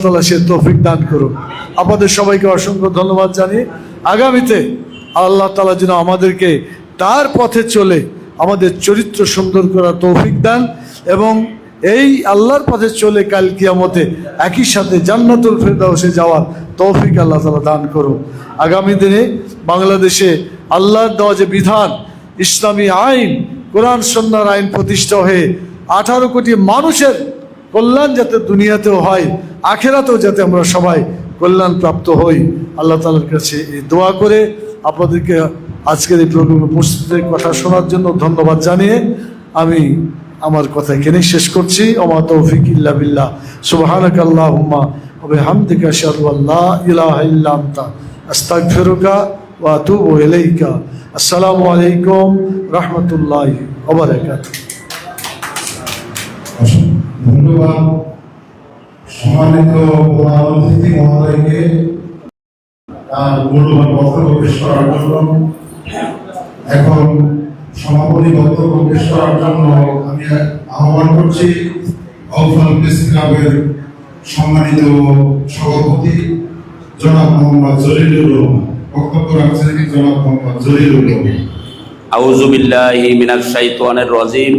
তাআলা সে তৌফিক দান করুন আপনাদের সবাইকে অসংখ্য ধন্যবাদ জানিয়ে আগামীতে আল্লাহ তালা যেন আমাদেরকে তার পথে চলে আমাদের চরিত্র সুন্দর করার তৌফিক দান এবং এই আল্লাহর পথে চলে কাল কিয়ামতে একই সাথে জান্নাতুল ফেরদাউসে যাওয়ার তৌফিক আল্লাহ তালা দান করুন আগামী দিনে বাংলাদেশে আল্লাহর দেওয়া যে বিধান, ইসলামী আইন, কোরআন সন্ন্যার আইন প্রতিষ্ঠা হয়ে আঠারো কোটি মানুষের কল্যাণ যাতে দুনিয়াতেও হয়, আখেরাতেও যাতে আমরা সবাই কল্যাণ প্রাপ্ত হই। আল্লাহ তালার কাছে এই দোয়া করে আপনাদেরকে আজকের এই প্রোগ্রামে উপস্থিতের কথা শোনার জন্য ধন্যবাদ জানিয়ে আমি আমার কথা এখানেই শেষ করছি। অমা তৌফিক ইল্লা বিল্লাহ। সুবহানাক আল্লাহুম্মা ওয়া বিহামদিকা আশহাদু আল্লা ইলাহা ইল্লা আনতা। আস্তাগফিরুকা ওয়া আতুবু ইলাইকা। আসসালামু আলাইকুম রাহমাতুল্লাহি ধন্যবাদ। সম্মানিত প্রধান অতিথি মহোদয়কে তার মূল্যবান বক্তব্য পেশ করার জন্য। এখন সমাপনী বক্তব্য পেশ করার জন্য আমি আহ্বান করছি আউফাল প্রেস ক্লাবের সম্মানিত সভাপতি জনাব মোহাম্মদ জলিলুর রহমান। বক্তব্য রাখছেন জনাব মোহাম্মদ জলিলুর রহমান? আউযু বিল্লাহি মিনাশ শাইতানির রাজিম।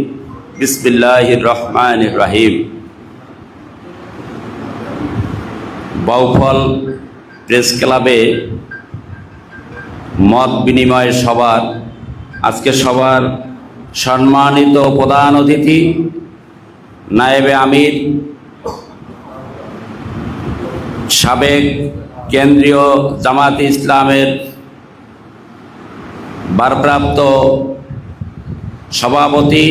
বিসমিল্লাহির রহমানির রহিম। বাউফল প্রেস ক্লাবে মত বিনিময় সবার আজকে সবার সম্মানিত প্রধান অতিথি নায়েবে আমির, সাবেক কেন্দ্রীয় জামাত ইসলামের ভারপ্রাপ্ত সভাপতি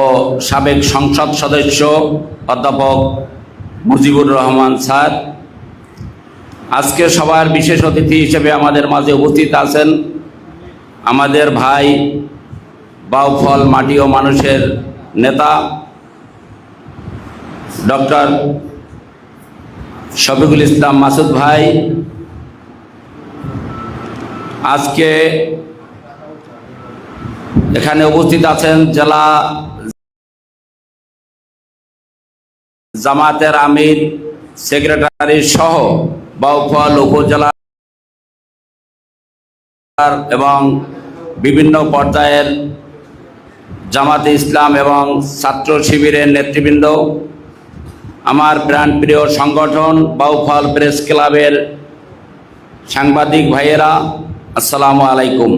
ও সাবেক সংসদ সদস্য অধ্যাপক মুজিবুর রহমান স্যার। আজকে সবার বিশেষ অতিথি হিসেবে আমাদের মাঝে উপস্থিত আছেন আমাদের ভাই বাউফল মাটি ও মানুষের নেতা ডক্টর শফিকুল ইসলাম মাসুদ ভাই। আজকে এখানে উপস্থিত আছেন জেলা জামাতের আমির সেক্রেটারি সহ বাউফল উপজেলা এবং বিভিন্ন পর্যায়ের জামাতে ইসলাম এবং ছাত্র শিবিরের নেতৃবৃন্দ, আমার প্রাণপ্রিয় সংগঠন বাউফল প্রেস ক্লাবের সাংবাদিক ভাইয়েরা, আসসালামু আলাইকুম।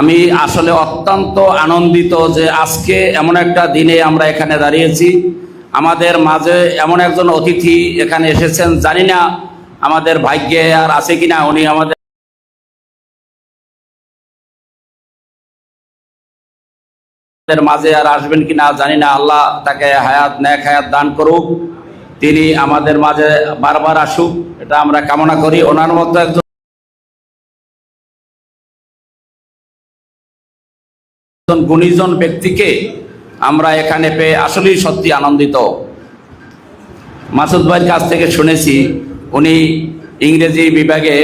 আমি আসলে অত্যন্ত আনন্দিত যে আজকে এমন একটা দিনে আমরা এখানে দাঁড়িয়েছি। আমাদের মাঝে এমন একজন অতিথি এখানে এসেছেন, জানি না আমাদের ভাগ্যে আর আছে কিনা, উনি আমাদের মাঝে আর আসবেন কিনা জানি না, আল্লাহ তাকে হায়াত ন্যাক হায়াত দান করুক। তিনি আমাদের মাঝে বারবার আসুক, এটা আমরা কামনা করি। ওনার মতো একজন গুণীজন ব্যক্তিকে আমরা এখানে পেয়ে আসলেই সত্যি আনন্দিত। মাসুদ ভাইয়ের কাছ থেকে শুনেছি, উনি ইংরেজি বিভাগে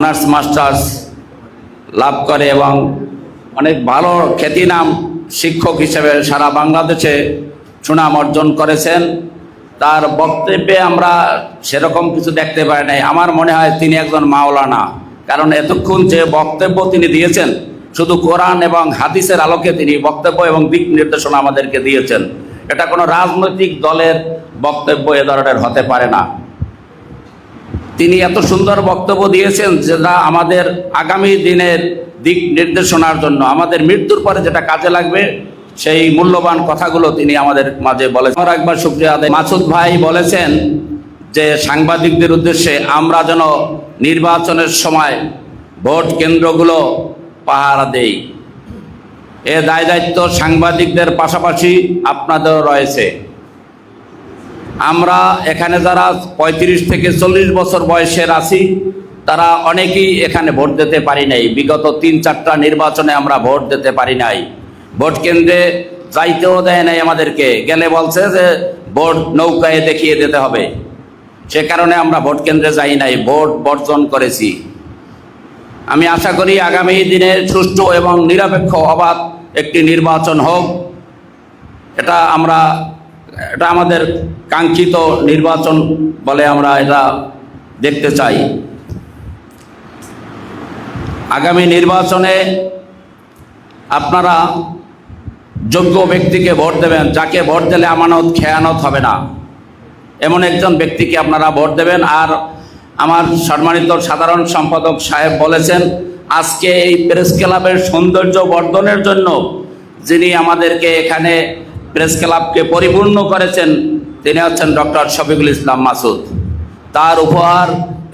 অনার্স, মাস্টার্স লাভ করে এবং অনেক ভালো খ্যাতিনাম শিক্ষক হিসেবে সারা বাংলাদেশে সুনাম অর্জন করেছেন। তার বক্তব্যে আমরা সেরকম কিছু দেখতে পাই নাই। আমার মনে হয় তিনি একজন মাওলানা, কারণ এতক্ষণ যে বক্তব্য তিনি দিয়েছেন শুধু কোরআন এবং হাদিসের আলোকে তিনি বক্তব্য এবং দিক নির্দেশনা আমাদেরকে দিয়েছেন। এটা কোনো রাজনৈতিক দলের বক্তব্য এ ধরনের হতে পারে না। তিনি এত সুন্দর বক্তব্য দিয়েছেন যেটা আমাদের আগামী দিনের দিক নির্দেশনার জন্য, আমাদের মৃত্যুর পরে যেটা কাজে লাগবে, সেই মূল্যবান কথাগুলো তিনি আমাদের মাঝে বলেছেন। একবার আদায় মাসুদ ভাই বলেছেন যে সাংবাদিকদের উদ্দেশ্যে আমরা যেন নির্বাচনের সময় ভোট কেন্দ্রগুলো পাহারা দেই। এ দায় দায়িত্ব সাংবাদিকদের পাশাপাশি আপনাদেরও রয়েছে। আমরা এখানে যারা পঁয়ত্রিশ থেকে চল্লিশ বছর বয়সের আছি, তারা অনেকেই এখানে ভোট দিতে পারি নাই। বিগত তিন চারটা নির্বাচনে আমরা ভোট দিতে পারি নাই। ভোট কেন্দ্রে যাইতেও দেয় নাই আমাদেরকে। গেলে বলছে যে, ভোট নৌকায় দেখিয়ে দিতে হবে। সে কারণে আমরা ভোট কেন্দ্রে যাই নাই, ভোট বর্জন করেছি। আমি আশা করি আগামী দিনে সুষ্ঠু এবং নিরপেক্ষ অবাধ একটি নির্বাচন হোক। এটা আমরা, এটা আমাদের কাঙ্ক্ষিত নির্বাচন বলে আমরা এটা দেখতে চাই। আগামী নির্বাচনে আপনারা যোগ্য ব্যক্তিকে ভোট দেবেন, যাকে ভোট দিলে আমানত, খেয়ানত হবে না। এমন একজন ব্যক্তিকে আপনারা ভোট দেবেন, আর আমার সম্মানিত সাধারণ সম্পাদক সাহেব বলেছেন, আজকে এই প্রেস ক্লাবের সৌন্দর্য বর্ধনের জন্য যিনি আমাদেরকে এখানে প্রেস ক্লাবকে পরিপূর্ণ করেছেন, তিনি হচ্ছেন ডক্টর শফিকুল ইসলাম মাসুদ। তার উপহার,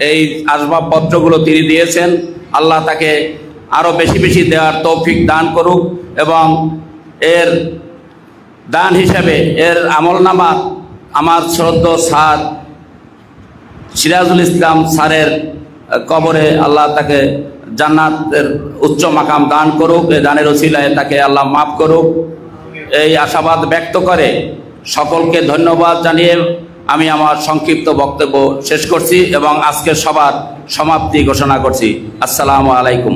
এই আসবাবপত্রগুলো তিনি দিয়েছেন। আল্লাহ তাকে আরও বেশি বেশি দেওয়ার তৌফিক দান করুক এবং এর দান হিসাবে, এর আমলনামা আমার শ্রদ্ধ স্যার সিরাজুল ইসলাম স্যারের কবরে আল্লাহ তাকে জান্নাতের উচ্চ মাকাম দান করুক, এ দানের ওসিলায় তাকে আল্লাহ মাফ করুক। এই আশাবাদ ব্যক্ত করে সকলকে ধন্যবাদ জানিয়ে আমি আমার সংক্ষিপ্ত বক্তব্য শেষ করছি এবং আজকের সবার সমাপ্তি ঘোষণা করছি। আসসালামু আলাইকুম।